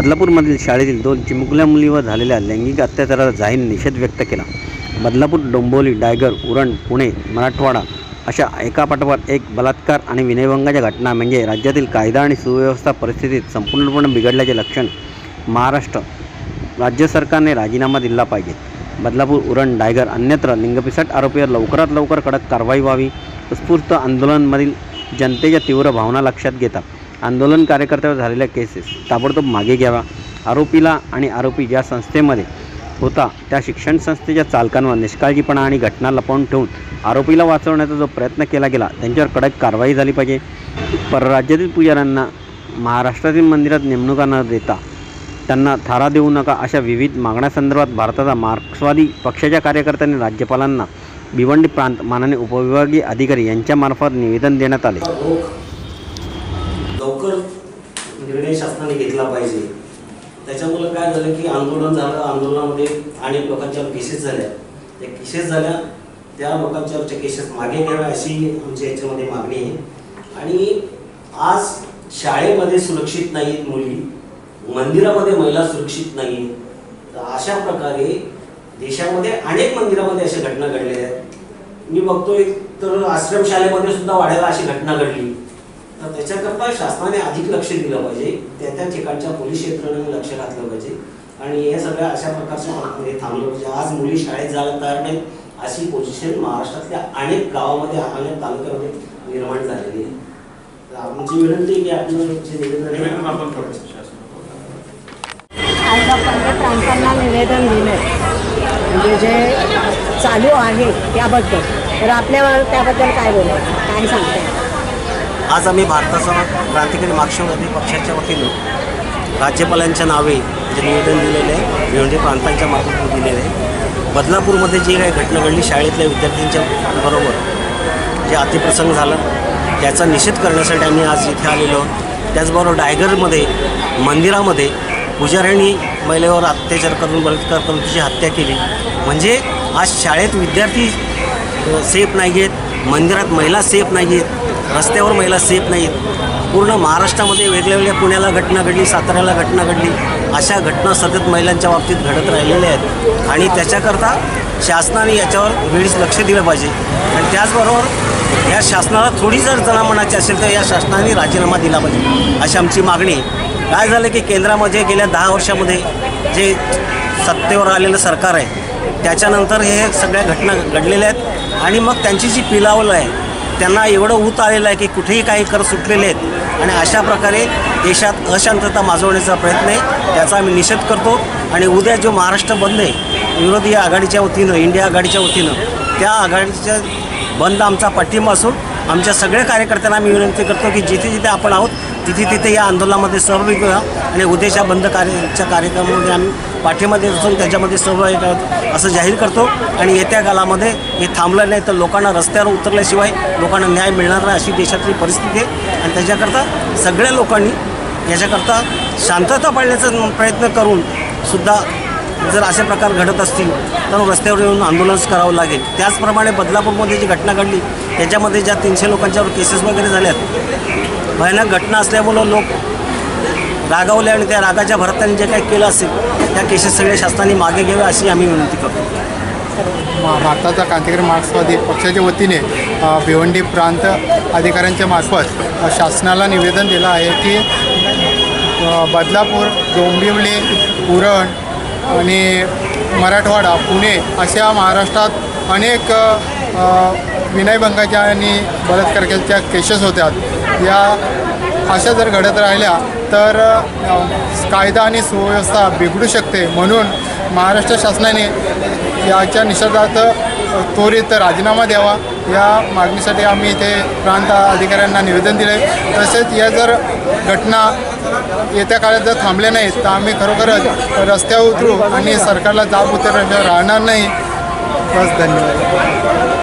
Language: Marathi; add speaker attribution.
Speaker 1: बदलापूरमधील शाळेतील दोन चिमुकल्या मुलीवर झालेल्या लैंगिक अत्याचाराचा जाहीर निषेध व्यक्त केला. बदलापूर डोंबोली डायगर उरण पुणे मराठवाडा अशा एकापाठोपाठ एक बलात्कार आणि विनयभंगाच्या घटना म्हणजे राज्यातील कायदा आणि सुव्यवस्था परिस्थितीत संपूर्णपणे बिघडल्याचे लक्षण महाराष्ट्र राज्य सरकारने राजीनामा दिला पाहिजे. बदलापूर उरण डायगर अन्यत्र लिंगपिसाट आरोपीवर लवकरात लवकर कडक कारवाई व्हावी. उत्स्फूर्त आंदोलनमधील जनतेच्या तीव्र भावना लक्षात घेतात आंदोलन कार्यकर्त्यावर झालेल्या केसेस ताबडतोब मागे घ्यावा. आरोपीला आणि आरोपी ज्या संस्थेमध्ये होता त्या शिक्षण संस्थेच्या चालकांवर निष्काळजीपणा आणि घटना लपवून ठेवून आरोपीला वाचवण्याचा जो प्रयत्न केला गेला त्यांच्यावर कडक कारवाई झाली पाहिजे. परराज्यातील पुजाऱ्यांना महाराष्ट्रातील मंदिरात नेमणुका न देता त्यांना थारा देऊ नका अशा विविध मागण्यासंदर्भात भारताचा मार्क्सवादी पक्षाच्या कार्यकर्त्यांनी राज्यपालांना भिवंडी प्रांत मानाने उपविभागीय अधिकारी यांच्यामार्फत निवेदन देण्यात आले.
Speaker 2: लवकर निर्णय शासनाने घेतला पाहिजे. त्याच्यामुळे काय झालं की आंदोलन झालं. आंदोलनामध्ये अनेक लोकांच्या केसेस झाल्या. त्या केसेस झाल्या. त्या लोकांच्या केसेस मागे घ्याव्या अशी आमच्या याच्यामध्ये मागणी आहे. आणि आज शाळेमध्ये सुरक्षित नाहीत मुली. मंदिरामध्ये महिला सुरक्षित नाही तर अशा प्रकारे देशामध्ये अनेक मंदिरामध्ये अशा घटना घडलेल्या आहेत. मी बघतोय तर आश्रमशाळेमध्ये सुद्धा वाढायला अशी घटना घडली. तर त्याच्याकरता शासनाने अधिक लक्ष दिलं पाहिजे. त्या त्या ठिकाणच्या पोलीस यंत्रणेने लक्ष घातलं पाहिजे. आणि हे सगळ्या अशा प्रकारच्या थांबलं पाहिजे. आज मुली शाळेत जायला तयार नाहीत. अशी पोझिशन महाराष्ट्रातल्या अनेक गावामध्ये अनेक तालुक्यामध्ये निर्माण झालेली आहे. तर आमची विनंती आहे की आपलं जे निवेदन आहे
Speaker 3: आज आपण प्रांतांना निवेदन दिलं म्हणजे जे चालू आहे त्याबद्दल तर आपल्यावर त्याबद्दल काय बोलायचं? काय सांगताय?
Speaker 2: आज आम्ही भारताचा क्रांतिकारी मार्क्सवादी पक्षाच्या वतीनं राज्यपालांच्या नावे जे निवेदन दिलेले आहे भिवंडी प्रांतांच्या मार्फत दिलेले आहे. बदलापूरमध्ये जी काही घटना घडली शाळेतल्या विद्यार्थ्यांच्या बरोबर जे अतिप्रसंग झालं त्याचा निषेध करण्यासाठी आम्ही आज इथे आलेलो आहोत. त्याचबरोबर डायगरमध्ये मंदिरामध्ये पुजाऱ्यांनी महिलेवर अत्याचार करून बलात्कार करून तिची हत्या केली. म्हणजे आज शाळेत विद्यार्थी सेफ नाही आहेत मंदिरात महिला सेफ नाही आहेत रस्त्यावर महिला सेफ नाही आहेत. पूर्ण महाराष्ट्रामध्ये वेगळ्या वेगळ्या पुण्याला घटना घडली साताऱ्याला घटना घडली. अशा घटना सतत महिलांच्या बाबतीत घडत राहिलेल्या आहेत. आणि त्याच्याकरता शासनाने याच्यावर वेळीच लक्ष दिलं पाहिजे. आणि त्याचबरोबर या शासनाला थोडी जर जनामनाची असेल तर या शासनाने राजीनामा दिला पाहिजे अशी आमची मागणी आहे. काय झालं की केंद्रामध्ये गेल्या दहा वर्षामध्ये जे सत्तेवर आलेलं सरकार आहे त्याच्यानंतर हे सगळ्या घटना घडलेल्या आहेत. आणि मग त्यांची जी पिलावल आहे त्यांना एवढं ऊत आलेलं आहे की कुठेही काही कर सुटलेले आहेत. आणि अशा प्रकारे देशात अशांतता माजवण्याचा प्रयत्न आहे त्याचा आम्ही निषेध करतो. आणि उद्या जो महाराष्ट्र बंद आहे विरोधी आघाडीच्या वतीनं इंडिया आघाडीच्या वतीनं त्या आघाडीच्या बंद आमचा पाठिंबा असून आमच्या सगळ्या कार्यकर्त्यांना आम्ही विनंती करतो की जिथे जिथे आपण आहोत तिथे तिथे या आंदोलनामध्ये सहभागी व्हा. आणि उद्याच्या बंद कार्यच्या कार्यक्रमामध्ये आम्ही पाठिंबा देत असून त्याच्यामध्ये सहभागी आहोत असं जाहीर करतो. आणि येत्या कालामध्ये हे थांबलं नाही तर लोकांना रस्त्यावर उतरल्याशिवाय लोकांना न्याय मिळणार नाही अशी देशातली परिस्थिती आहे. आणि त्याच्याकरता सगळ्या लोकांनी याच्याकरता शांतता पाळण्याचा प्रयत्न करून सुद्धा जर असे प्रकार घडत असतील तर रस्त्यावर येऊन आंदोलनच करावं लागेल. त्याचप्रमाणे बदलापूरमध्ये जी घटना घडली त्याच्यामध्ये ज्या तीनशे लोकांच्यावर केसेस वगैरे झाल्यात भयानक घटना असल्यामुळं लोक रागावले आणि त्या रागाच्या भरताने जे काही केलं असेल त्या केसेस सगळे शासनाने मागे घ्यावे अशी आम्ही विनंती करतो.
Speaker 4: भारताचा क्रांतिकारी मार्क्सवादी पक्षाच्या वतीने भिवंडी प्रांत अधिकाऱ्यांच्या मार्फत शासनाला निवेदन दिलं आहे की बदलापूर डोंबिवली उरण आणि मराठवाडा पुणे अशा महाराष्ट्रात अनेक विनयभंगाच्या आणि बलात्काराच्या केसेस होत्या या अशा जर घडत राहिल्या तर कायदा आणि सुव्यवस्था बिघडू शकते. म्हणून महाराष्ट्र शासनाने याच्या निषेधार्थ त्वरित राजीनामा द्यावा. या मागणीसाठी आम्ही इथे प्रांत अधिकाऱ्यांना निवेदन दिले तसेच या जर घटना येत्या काळात जर थांबल्या नाहीत तर आम्ही खरोखरच रस्त्यावर उतरू आणि सरकारला जाब उतर राहणार नाही. बस धन्यवाद.